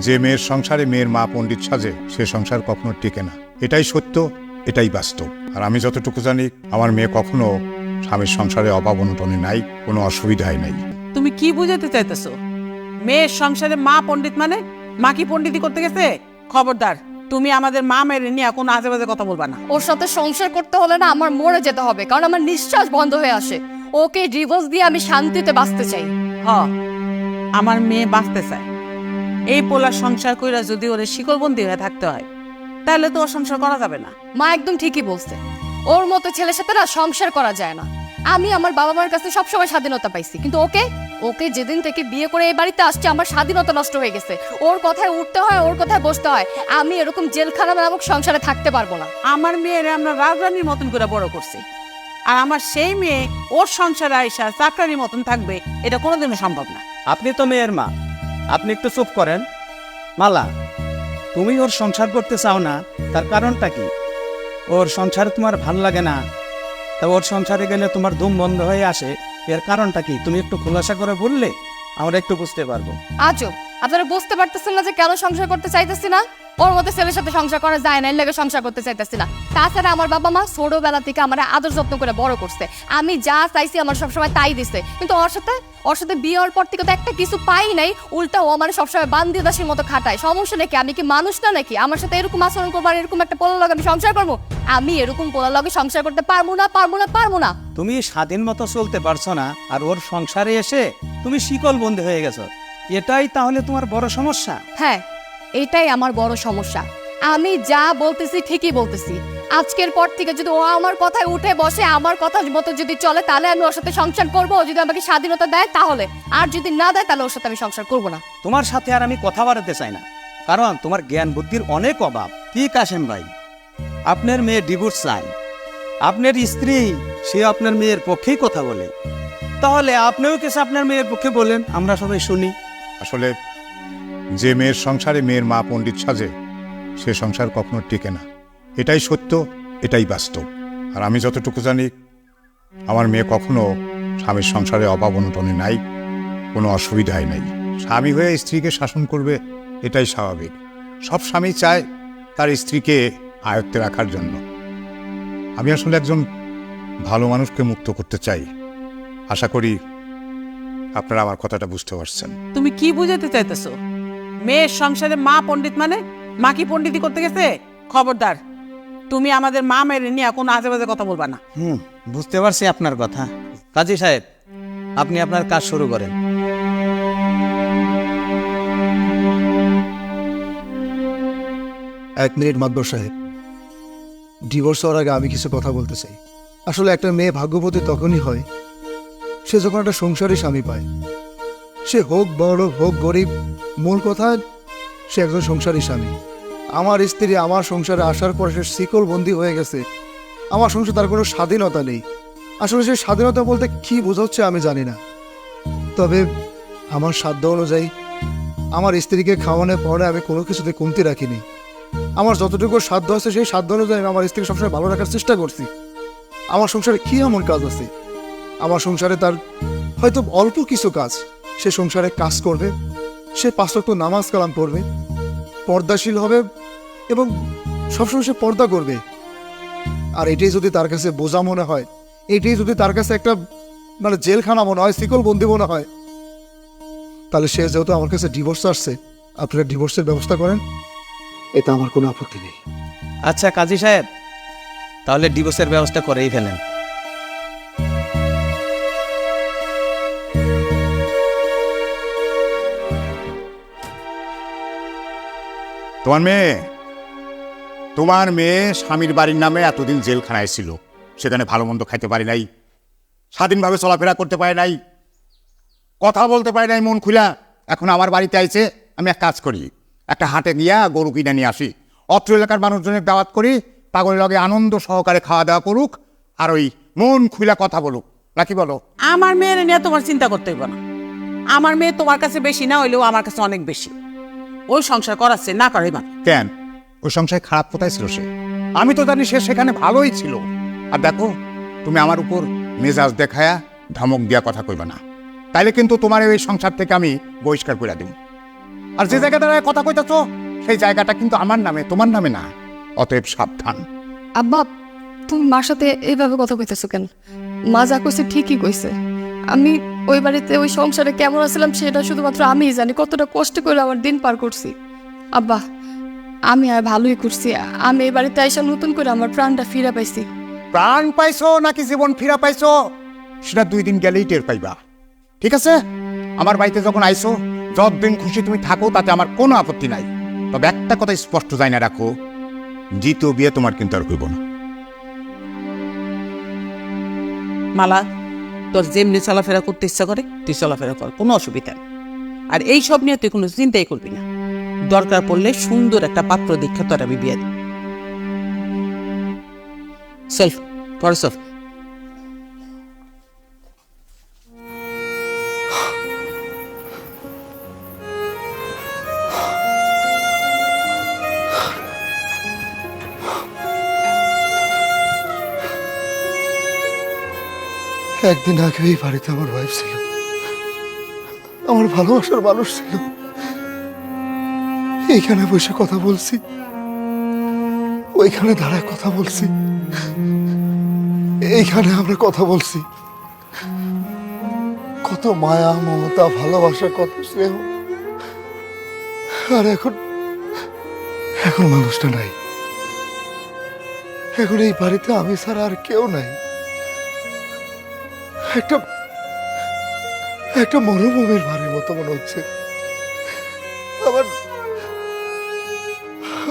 যে মেয়ের সংসারে মেয়ের মা পণ্ডিত সাজে সে সংসার কখনো টিকে না। এটাই সত্য এটাই বাস্তব। আর আমি যতটুকু জানি আমার মেয়ে কখনো স্বামীর সংসারে অভাব অনটনে নাই কোনো অসুবিধাই নাই। তুমি কি বুঝাতে চাইতেছো? মেয়ের সংসারে মা পণ্ডিত মানে? মা কি পণ্ডিতি করতে গেছে? খবরদার তুমি আমাদের মা মেরে নিয়ে কোনো আজে বাজে কথা বলবা না। ওর সাথে সংসার করতে হলে না আমার মরে যেতে হবে কারণ আমার নিঃশ্বাস বন্ধ হয়ে আসে। ওকে ডিভোর্স দিয়ে আমি শান্তিতে বাঁচতে চাই। হ আমার মেয়ে বাঁচতে চায়। এই পোলার সংসার কইরা যদি ওরে শিকলবন্দি হয়ে থাকতে হয় তাহলে তো ওর সংসার করা যাবে না। মা একদম ঠিকই বলছে। ওর মতো ছেলের সাথে না সংসার করা যায় না। আমি আমার বাবা মার কাছে সবসময় স্বাধীনতা পাইছি। কিন্তু ওকে ওকে যেদিন থেকে বিয়ে করে এই বাড়িতে আসছে আমার স্বাধীনতা নষ্ট হয়ে গেছে। ওর কথায় উঠতে হয় ওর কথায় বসতে হয়। আমি এরকম জেলখানা নামক সংসারে থাকতে পারব না। আমার মেয়েরে আমরা রাজরানীর মতন করে বড় করছি। আর আমার সেই মেয়ে ওর সংসারে আইসা চাকরানির মতন থাকবে এটা কোনোদিনও সম্ভব না। আপনি তো মেয়ের মা। আপনি একটু চুপ করেন। মালা, তুমি ওর সংসার করতে চাও না, তার কারণটা কি? ওর সংসারে তোমার ভালো লাগে না। তা ওর সংসারে গেলে তোমার ধুম বন্ধ হয়ে আসে, এর কারণটা কি? তুমি একটু খোলাসা করে বললে, আমরা একটু বুঝতে পারব। আজও আপনারা বুঝতে পারতেছেন না যে কেন সংসার করতে চাইতেছি না? ওর মতো ছেলের সাথে সংসার করা যায় না, এর লেগে সংসার করতে চাইতেছি না। তাছাড়া আমার বাবা মা ছোটবেলা থেকে আমার আদর যত্ন করে বড় করছে। আমি যা চাইছি আমার সবসময় তাই দিছে। কিন্তু ওর সাথে ওর সাথে বিয়ে হওয়ার পর থেকে তো একটা কিছু পাই নাই, উল্টা ও আমার সবসময় বান্দি দাসের মতো খাটায়। সমস্যা নাকি? আমি কি মানুষ না নাকি? আমার সাথে এরকম আচরণ করব এরকম একটা পোলা লগে আমি সংসার করব? আমি এরকম পোলা লগে সংসার করতে পারব না পারব না পারব না। তুমি স্বাধীন মতো চলতে পারছ না, আর ওর সংসারে এসে তুমি শিকল বন্দী হয়ে গেছো। এটাই তাহলে তোমার বড় সমস্যা? হ্যাঁ এটাই আমার বড় সমস্যা। আমি যা বলতেছি ঠিকই বলতেছি। আজকের পর থেকে যদি ও আমার কথায় উঠে বসে আমার কথা মতো যদি চলে তাহলে আমি ওর সাথে সংসার করব। ও যদি আমাকে স্বাধীনতা দেয় তাহলে। আর যদি না দেয় তাহলে ওর সাথে আমি সংসার করব না। তোমার সাথে আর আমি কথা বাড়াতে চাই না। কারণ তোমার জ্ঞান বুদ্ধির অনেক অভাব। কি কাশেম ভাই? আপনার মেয়ে ডিভোর্স চাই আপনার স্ত্রী সে আপনার মেয়ের পক্ষেই কথা বলে। তাহলে আপনিও কিছু আপনার মেয়ের পক্ষে বলেন আমরা সবাই শুনি। আসলে যে মেয়ের সংসারে মেয়ের মা পণ্ডিত সাজে, সে সংসার কখনো টিকে না। এটাই সত্য, এটাই বাস্তব। আর আমি যতটুকু জানি, আমার মেয়ে কখনো স্বামীর সংসারে অভাব অনটনে নাই, কোনো অসুবিধাই নাই। স্বামী হয়ে স্ত্রীকে শাসন করবে, এটাই স্বাভাবিক। সব স্বামী চায় তার স্ত্রীকে আয়ত্তে রাখার জন্য। আমি আসলে একজন ভালো মানুষকে মুক্ত করতে চাই। আশা করি আপনারা আমার কথাটা বুঝতে পারছেন। তুমি কি বুঝাতে চাইতেছো? মেয়ের সংসারে মা পণ্ডিত মানে? মা কি পণ্ডিতই করতে গেছে? খবরদার তুমি আমাদের মা মেরে নিয়ে কোনো আজে বাজে কথা বলবা না। হুম বুঝতে পারছি আপনার কথা। কাজী সাহেব আপনি আপনার কাজ শুরু করেন। এক মিনিট মাদবর সাহেব। ডিভোর্স হওয়ার আগে আমি কিছু কথা বলতে চাই। আসলে একটা মেয়ে ভাগ্যবতী তখনই হয় সে যখন একটা সংসারী স্বামী পায়। সে হোক বড় হোক গরিব, মূল কথা সে একজন সংসারী স্বামী। আমার স্ত্রী আমার সংসারে আসার পর সে শিকল বন্দী হয়ে গেছে। আমার সংসার তার কোনো স্বাধীনতা নেই। আসলে সে স্বাধীনতা বলতে কি বোঝাচ্ছে আমি জানি না। তবে আমার সাধ্য অনুযায়ী আমার স্ত্রীকে খাওয়ানোর পরে আমি কোনো কিছুতে কমতি রাখিনি। আমার যতটুকু সাধ্য আছে সেই সাধ্য অনুযায়ী আমি আমার স্ত্রীকে সবসময় ভালো রাখার চেষ্টা করছি। আমার সংসারে কি এমন কাজ আছে? আমার সংসারে তার হয়তো অল্প কিছু কাজ। সে সংসারে কাজ করবে, সে পাঁচরক্ত নামাজ কালাম পড়বে, পর্দাশীল হবে এবং সবসময় সে পর্দা করবে। আর এটাই যদি তার কাছে বোঝা মনে হয়, এটাই যদি তার কাছে একটা মানে জেলখানা মনে হয় শিকল বন্দি মনে হয়, তাহলে সে যেহেতু আমার কাছে ডিভোর্স আসছে, আপনারা ডিভোর্সের ব্যবস্থা করেন, এতে আমার কোনো আপত্তি নেই। আচ্ছা কাজী সাহেব, তাহলে ডিভোর্সের ব্যবস্থা করেই ফেলেন। তোমার মেয়ে? তোমার মেয়ে স্বামীর বাড়ির নামে এতদিন জেলখানায় ছিল। সেখানে ভালো মন্দ খাইতে পারি নাই। স্বাধীনভাবে চলাফেরা করতে পারে নাই। কথা বলতে পারে নাই, মন খুলা এখন আমার বাড়িতে আইছে, আমি এক কাজ করি। একটা হাটে গিয়া গরু কিনে নিয়ে আসি। অত্র এলাকার মানুষজনের দাওয়াত করি পাগল লগে আনন্দ সহকারে খাওয়া দাওয়া করুক, আর ওই মন খুলা কথা বলুক। নাকি বলো? আমার মেয়ের নিয়ে তোমার চিন্তা করতে হইব না। আমার মেয়ে তোমার কাছে বেশি না, হইলেও আমার কাছে অনেক বেশি। ওই সংসার করাচ্ছে না করে না কেন? ওই সংসারে খারাপ কোথায় ছিল সে? আমি তো জানি সে সেখানে ভালোই ছিল। আর দেখো তুমি আমার উপর মেজাজ দেখায়া ধমক দিয়া কথা কইবা না। তাইলে কিন্তু তোমার এই সংসার থেকে আমি বহিষ্কার করে দেব আর যে জায়গা দাঁড়ায় কথা কইতাছো সেই জায়গাটা কিন্তু আমার নামে তোমার নামে না। অতএব সাবধান। আব্বা তুমি মার সাথে এইভাবে কথা কইতেছো কেন? মা যা কইছে ঠিকই কইছে। আমি ওই বাড়িতে ওই সংসারে কেমন আছিলাম সেটা শুধুমাত্র আমিই জানি। কতটা কষ্ট করে আমার দিন পার করছি। আব্বা আমি আর ভালোই করছি। আমি এই বাড়িতে আইসা নতুন করে আমার প্রাণটা ফিরে পাইছি। প্রাণ পাইছো নাকি জীবন ফিরা পাইছো? সেটা দুই দিন গেলেই টের পাইবা। ঠিক আছে? আমার বাড়িতে যখন আইছো যতদিন খুশি তুমি থাকো তাতে আমার কোনো আপত্তি নাই। তবে একটা কথা স্পষ্ট যায় না রাখো দ্বিতীয় বিয়ে তোমার কিন্তু আর হইব না। মালা তোর যেমনি চলাফেরা করতে ইচ্ছা করে, তুই চলাফেরা কর, কোনো অসুবিধা নেই। আর এই সব নিয়ে তুই কোনো চিন্তাই করবি না। দরকার পড়লে সুন্দর একটা পাত্র দীক্ষা তোর আমি বিয়ে দিই সেলফ পরসফ একদিন আগে এই বাড়িতে আমার ওয়াইফ ছিল। আমার ভালোবাসার মানুষ ছিল। এইখানে বসে কথা বলছি। ওইখানে দাঁড়ায় কথা বলছি। এইখানে আমরা কথা বলছি। কত মায়া, মমতা, ভালোবাসা, কত স্নেহ। আর এখন এখন মানুষটা নাই। এখন এই বাড়িতে আমি ছাড়া আর কেউ নাই। একটা একটা মরুভূমির ভারের মতো মনে হচ্ছে। আমার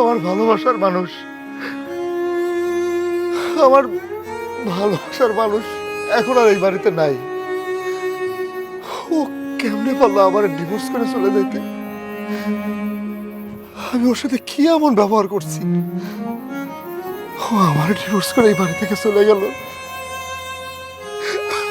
আমার ভালোবাসার মানুষ। আমার ভালোবাসার মানুষ এখন আর এই বাড়িতে নাই। ও কেমনে পারল আমার ডিভোর্স করে চলে যেতে আমি ওর সাথে কি এমন ব্যবহার করছি? ও আমার ডিভোর্স করে এই বাড়ি থেকে চলে গেল।